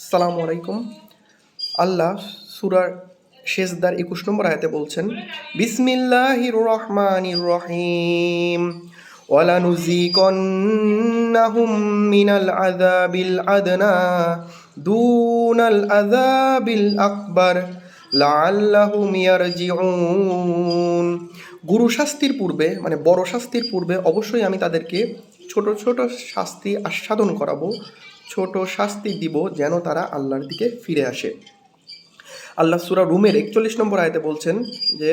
আসসালামু আলাইকুম। আল্লাহ সুরার শেষদার একুশ নম্বর আয়াতে বলছেন, বিসমিল্লাহির রহমান রহিম। ওয়ালানুজিকন্নাহুম মিনাল আযাবিল আদনা দুনাল আযাবিল আকবার লাআল্লাহুম ইয়ারজিউন। গুরু শাস্তির পূর্বে মানে বড় শাস্তির পূর্বে অবশ্যই আমি তাদেরকে ছোট ছোট শাস্তি আস্বাদন করাবো। ছোট শাস্তি দিব যেন তারা আল্লাহর দিকে ফিরে আসে। আল্লাহ সুরা রুমের একচল্লিশ নম্বর আয়তে বলছেন যে,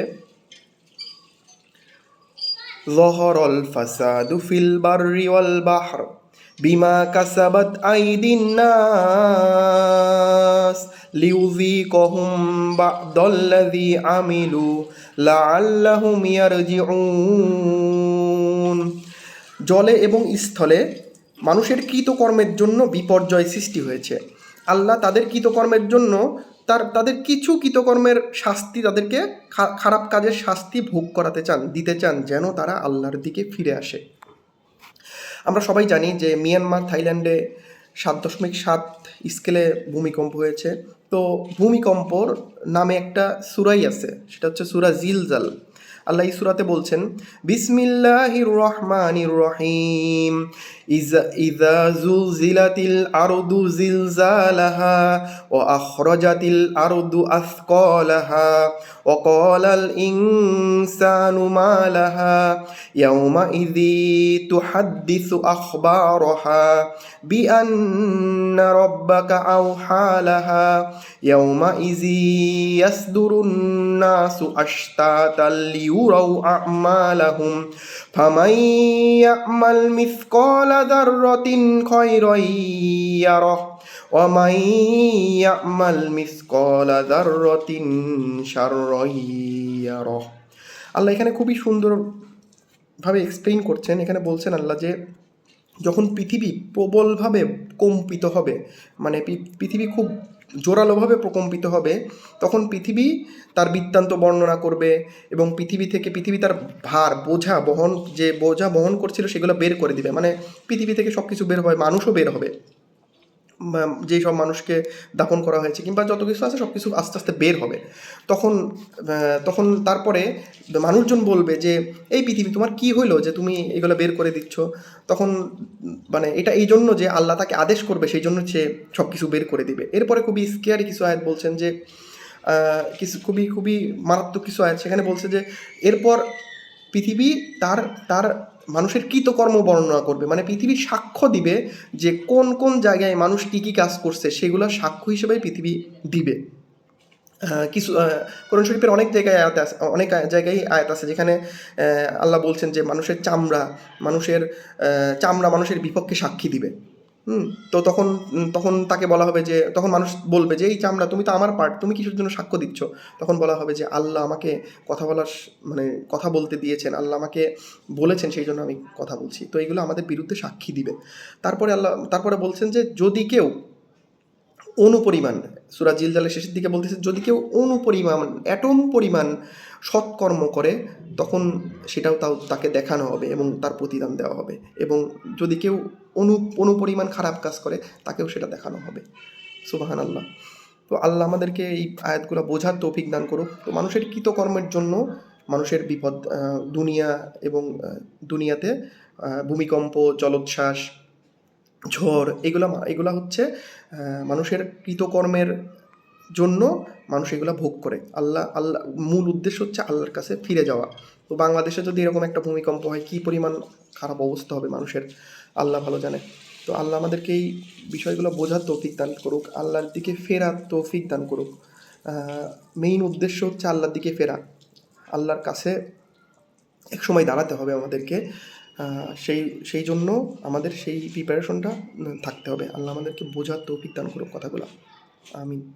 জহরল ফাসাদু ফিল বাররি ওয়াল বাহর বিমা কাসাবাত আইদিন নাস লিউযিকহুম বাদাল্লাযী আমিলু লাআল্লাহুম ইয়ারজিউন। জলে এবং স্থলে মানুষের কৃতকর্মের জন্য বিপর্যয় সৃষ্টি হয়েছে। আল্লাহ তাদের কৃতকর্মের জন্য তার, তাদের কিছু কৃতকর্মের শাস্তি তাদেরকে খারাপ কাজের শাস্তি ভোগ করাতে চান, দিতে চান, যেন তারা আল্লাহর দিকে ফিরে আসে। আমরা সবাই জানি যে মিয়ানমার, থাইল্যান্ডে সাত দশমিক সাত স্কেলে ভূমিকম্প হয়েছে। তো ভূমিকম্পর নামে একটা সুরাই আছে, সেটা হচ্ছে সুরা জিলজাল। আল্লাহ ইসুরাতে বলছেন, বিসমিল্লাহির রহমানির রহিম। ইজা ইজা জুলজিলাতিল আরদু জিলজালাহা ও আখরজাতিল আরদু আসকালাহা ও ক্বালাল ইনসানু মালাহা ইয়াউমা ইযি তুহাদ্দিসু আখবারহা বিআন্না রাব্বাকা আওহালাহা ইয়াউমা ইযি ইয়াসদুরুন নাসু আশতাতাল ليروا أعمالهم فمن يعمل مثقال ذرة خيرا يره ومن يعمل مثقال ذرة شرا يره আল্লাহ এখানে খুবই সুন্দর ভাবে এক্সপ্লেইন করছেন এখানে বলছেন আল্লাহ যে যখন পৃথিবী প্রবলভাবে কম্পিত হবে মানে পৃ- পৃথিবী খুব জোরালোভাবে প্রকম্পিত হবে, তখন পৃথিবী তার বৃত্তান্ত বর্ণনা করবে এবং পৃথিবী থেকে পৃথিবী তার ভার, বোঝা, বহন, যে বোঝা বহন করছিল সেগুলো বের করে দিবে। মানে পৃথিবী থেকে সব কিছু বের হবে, মানুষও বের হবে। যেই সব মানুষকে দাপন করা হয়েছে কিংবা যত কিছু আছে সব কিছু আস্তে আস্তে বের হবে। তখন তখন তারপরে মানুষজন বলবে যে, এই পৃথিবী, তোমার কি হইল যে তুমি এগুলো বের করে দিচ্ছ? তখন মানে এটা এই জন্য যে আল্লাহ তাকে আদেশ করবে, সেই জন্য সে সব কিছু বের করে দিবে। এরপরে খুবই স্কেয়ারি কিছু আয়াত বলছেন যে কিছু খুবই খুবই মারাত্মক কিছু আয়াত। সেখানে বলছে যে, এরপর পৃথিবী তার তার মানুষের কৃতকর্ম বর্ণনা করবে। মানে পৃথিবী সাক্ষ্য দিবে যে কোন কোন জায়গায় মানুষ কী কী কাজ করছে, সেগুলো সাক্ষ্য হিসেবে পৃথিবী দিবে। কিছু কোরআন শরীফের অনেক জায়গায় আয়াত আছে, অনেক জায়গায় আয়াত আছে যেখানে আল্লাহ বলছেন যে মানুষের চামড়া মানুষের চামড়া মানুষের বিপক্ষে সাক্ষী দিবে। হুম, তো তখন তখন তাকে বলা হবে যে, তখন মানুষ বলবে যে, এই চামড়া তুমি তো আমার পার্ট তুমি কিছুর জন্য সাক্ষ্য দিচ্ছ। তখন বলা হবে যে, আল্লাহ আমাকে কথা বলার মানে কথা বলতে দিয়েছেন, আল্লাহ আমাকে বলেছেন, সেই জন্য আমি কথা বলছি। তো এগুলো আমাদের বিরুদ্ধে সাক্ষী দিবে। তারপরে আল্লাহ, তারপরে বলছেন যে, যদি কেউ অনুপরিমাণ, সুরা জিলজালের শেষের দিকে বলতেছে, যদি কেউ অনুপরিমাণ অ্যাটম পরিমাণ সৎকর্ম করে, তখন সেটাও তাও তাকে দেখানো হবে এবং তার প্রতিদান দেওয়া হবে। এবং যদি কেউ অনু, অনুপরিমাণ খারাপ কাজ করে, তাকেও সেটা দেখানো হবে। সুবাহান আল্লাহ তো আল্লাহ আমাদেরকে এই আয়াতগুলো বোঝার তৌফিক দান করুক। তো মানুষের কৃতকর্মের জন্য মানুষের বিপদ দুনিয়া এবং দুনিয়াতে ভূমিকম্প, জলোচ্ছ্বাস ঝড়, এগুলা এগুলা হচ্ছে মানুষের কৃতকর্মের জন্য মানুষ এগুলা ভোগ করে। আল্লাহ আল্লাহ, মূল উদ্দেশ্য হচ্ছে আল্লাহর কাছে ফিরে যাওয়া। তো বাংলাদেশে যদি এরকম একটা ভূমিকম্প হয়, কী পরিমাণ খারাপ অবস্থা হবে মানুষের? আল্লাহ ভালো জানে। তো আল্লাহ আমাদেরকে এই বিষয়গুলো বোঝার তৌফিক দান করুক, আল্লাহর দিকে ফেরার তৌফিক দান করুক। মেইন উদ্দেশ্য হচ্ছে আল্লাহর দিকে ফেরা। আল্লাহর কাছে এক সময় দাঁড়াতে হবে আমাদেরকে। সেই সেই জন্য আমাদের সেই প্রিপারেশনটা থাকতে হবে। আল্লাহ আমাদেরকে বোঝার তৌফিক দান করুক কথাগুলো। আমিন।